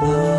love.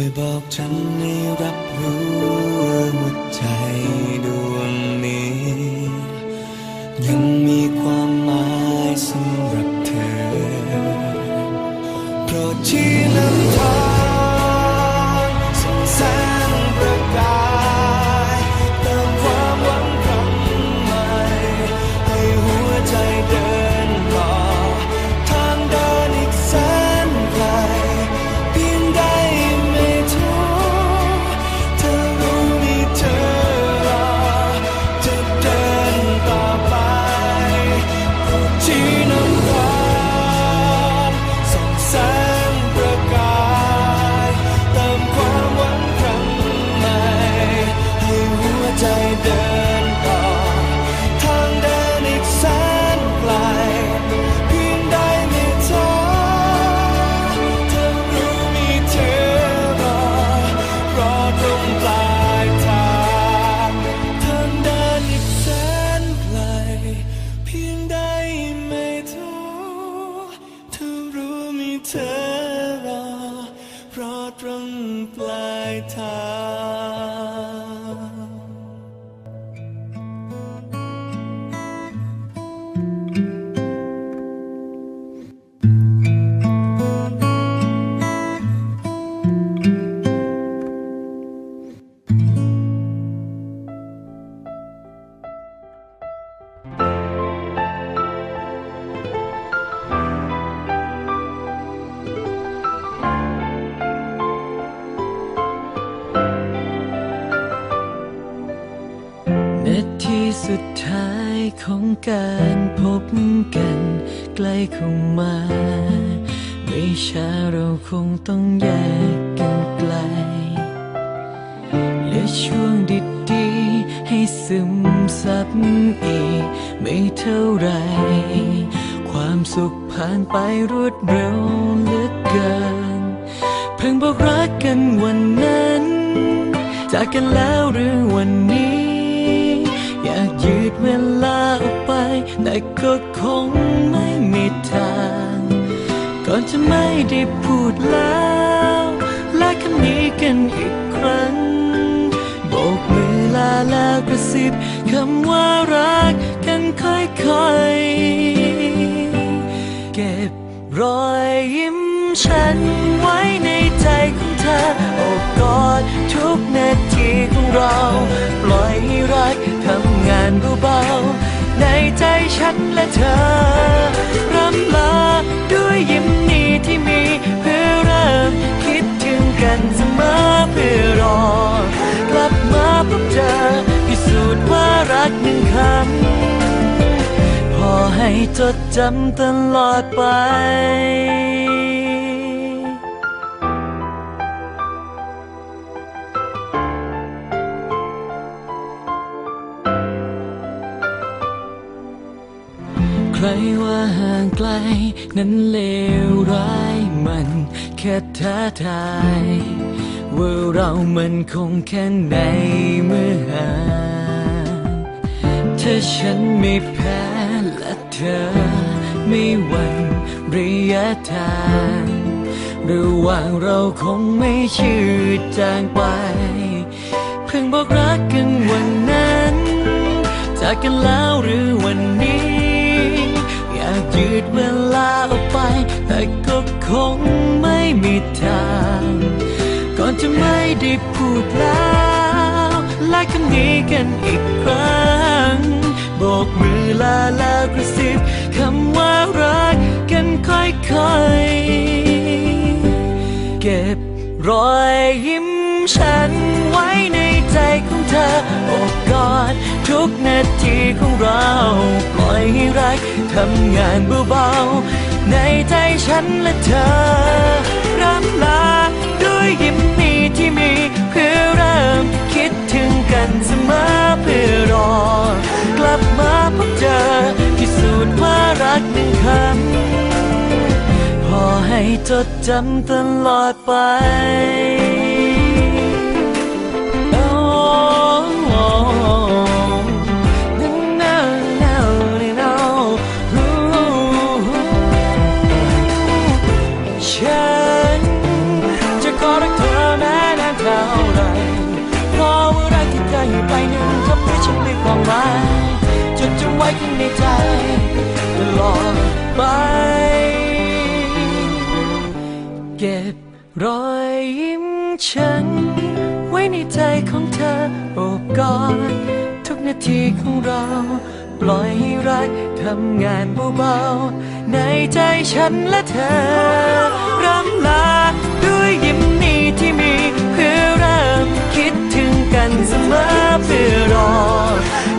วยบอกฉันให้รับรู้ว่าหัวใจดวงนี้ ยังมีความหมายสำหรับเธอ โปรดชี้นำทาง ไกลเหลือช่วงดีๆ ให้ซึมซับอีก ไม่เท่าไร ความสุขผ่านไปรวดเร็วเหลือเกิน เพิ่งบอกรักกันวันนั้น จากกันแล้วหรือวันนี้ อยากยืดเวลาออกไป แต่ก็คงไม่มีทาง ก่อนจะไม่ได้พูดแล้ว นี้กันอีกครั้งโบกมือลาแล้วกระซิบคำว่ารักกันค่อยๆ เก็บรอยยิ้มฉันไว้ในใจของเธอโอบกอดทุกนาทีของเรา ปล่อยให้รักทำงานเบาๆในใจฉันและเธอ รักหนึ่งคำพอให้จดจำตลอดไปใครว่าห่างไกล นั้นเลวร้ายมันแค่ท้าทาย ว่าเรามันคงแค่ไหนเมื่อห่า ถ้าฉันไม่แพ้และเธอไม่หวั่นระยะทางระหว่างเราคงไม่ชืดจางไป เพิ่งบอกรักกันวันนั้น จากกันแล้วหรือวันนี้ อยากยืดเวลาออกไป แต่ก็คงไม่มีทาง ก่อนจะไม่ได้พูดแล้ว และคำนี้กันอีกครั้งโบกมือลาแล้วกระซิบคำว่ารักกันค่อยๆ เก็บรอยยิ้มฉันไว้ในใจของเธอโอบกอดทุกนาทีของเรา ปล่อยให้รักทำงานเบาๆ ในใจฉันและเธอรำลาด้วยยิ้มนี้ที่มีเพื่อเริ่ม กันเสมอเพื่อรอ กลับมาพบเจอที่สูจน์ว่ารักหนึ่งคำพอให้จดจำตลอดไป ไว้จดจำไว้ข้างในใจตลอดไป เก็บรอยยิ้มฉัน ไว้ในใจของเธอโอบกอดทุกนาทีของเรา ปล่อยให้รักทำงานเบาๆในใจฉันและเธอรำลาด้วยยิ้มนี้ที่มี กันเสมอไปรอ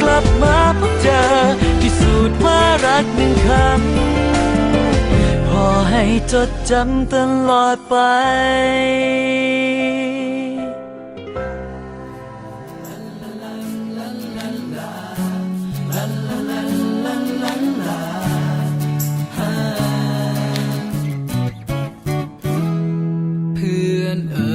กลับมาพบเจอพิสูจน์ว่ารักหนึ่งคำพอให้จดจำตลอดไปเพื่อนเอ๋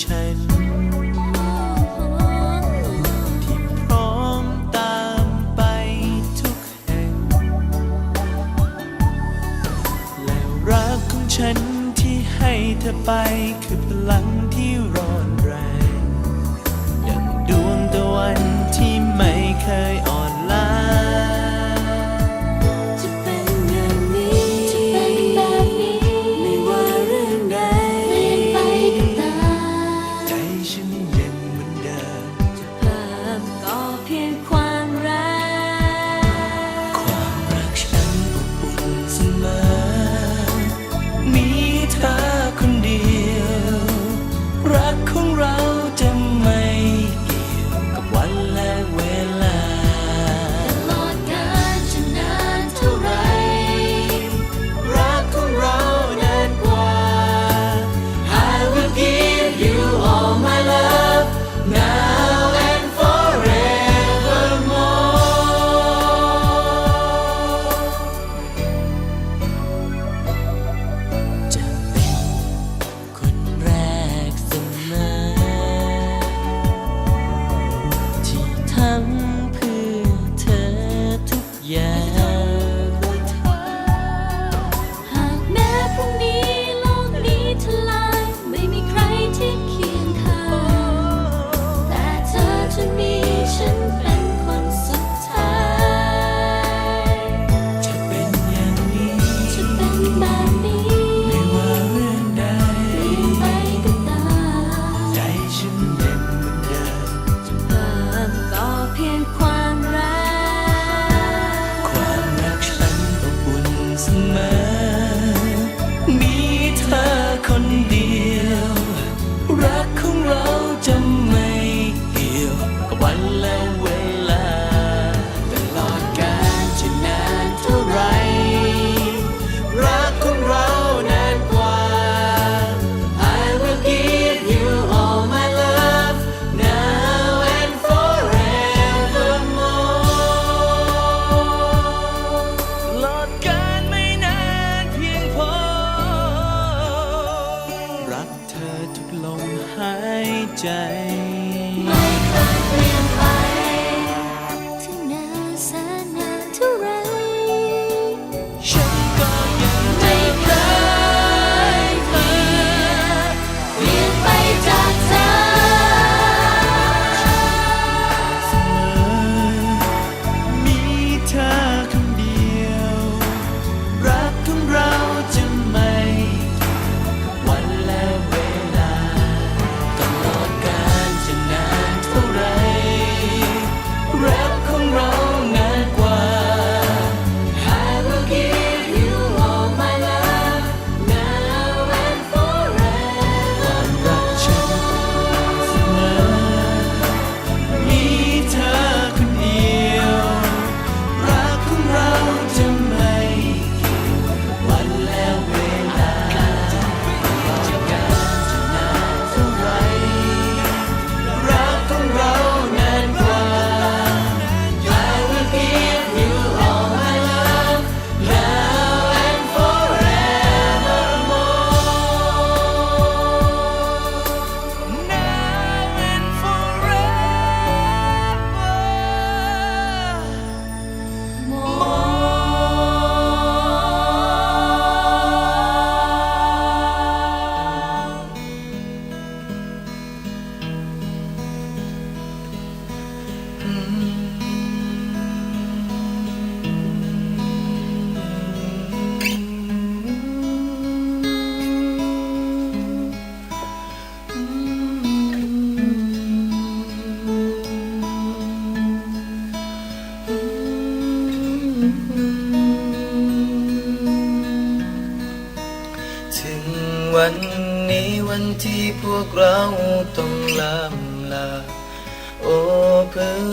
ฉัน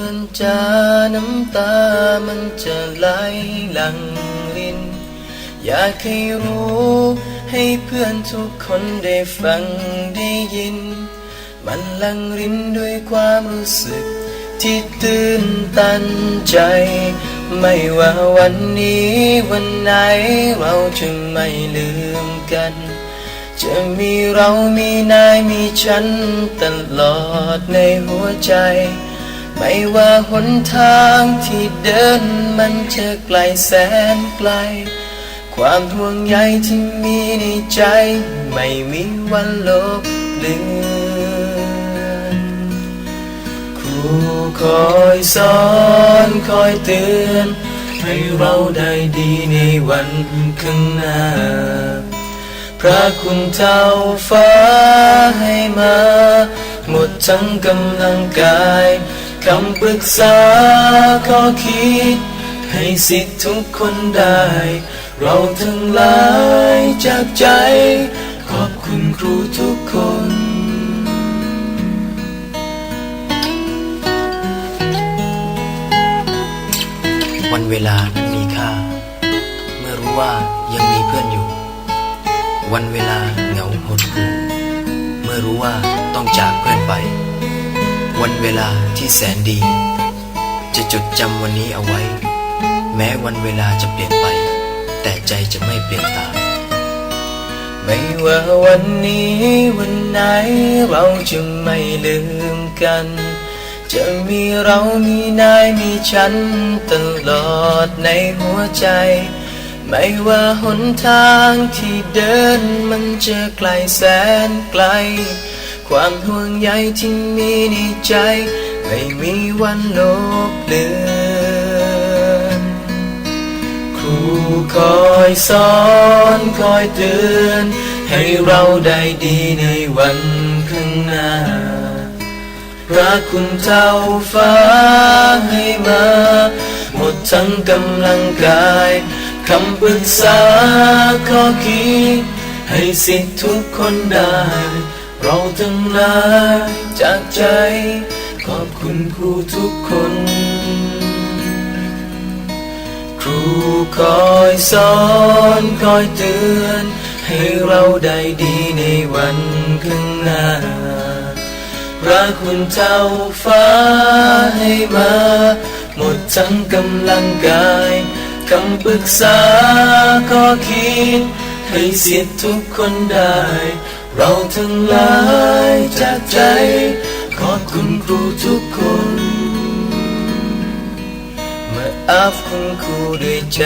อนจ้าน้ำตามันจะไหลหลังลิน อยากให้รู้ให้ให้เพื่อนทุกคนได้ฟังได้ยิน มันลังรินด้วยความรู้สึก ที่ตื่นตันใจ ไม่ว่าวันนี้วันไหนเราจะไม่ลืมกัน จะมีเรามีนายมีฉันตลอดในหัวใจ ไม่ว่าหนทางที่เดินมันจะไกลแสนไกล ความห่วงใยที่มีในใจ ไม่มีวันลบเลือนครูคอยสอนคอยเตือน ให้เราได้ดีในวันข้างหน้า พระคุณเท่าฟ้าให้มา หมดทั้งกำลังกาย คำปรึกษาข้อคิด ให้สิทธิ์ทุกคนได้ เราทั้งหลายจากใจ ขอบคุณครูทุกคนวันเวลานั้นมีค่า เมื่อรู้ว่ายังมีเพื่อนอยู่ วันเวลาเหงาหดหู่เมื่อรู้ว่าต้องจากเพื่อนไป วันเวลาที่แสนดี จะจดจำวันนี้เอาไว้ แม้วันเวลาจะเปลี่ยนไป แต่ใจจะไม่เปลี่ยนตามไม่ว่าวันนี้วันไหนเราจะไม่ลืมกัน จะมีเรามีนายมีฉันตลอดในหัวใจ ไม่ว่าหนทางที่เดินมันจะไกลแสนไกล ความห่วงใยที่มีในใจ ไม่มีวันลบเลือนครูคอยสอนคอยเตือน ให้เราได้ดีในวันข้างหน้าพระคุณเจ้าฟ้าให้มา หมดทั้งกำลังกายคำปรึกษาข้อคิดให้สิทธิ์ทุกคนได้ เราทั้งหลายจากใจ ขอบคุณครูทุกคน ครูคอยสอนคอยเตือน ให้เราได้ดีในวันข้างหน้าพระคุณเจ้าฟ้าให้มา หมดทั้งกำลังกายคำปรึกษาข้อคิด ให้สิทธุทุกคนได้ เราทั้งหลายจากใจ ขอบคุณครูทุกคน เมื่ออัพคุณครูด้วยใจ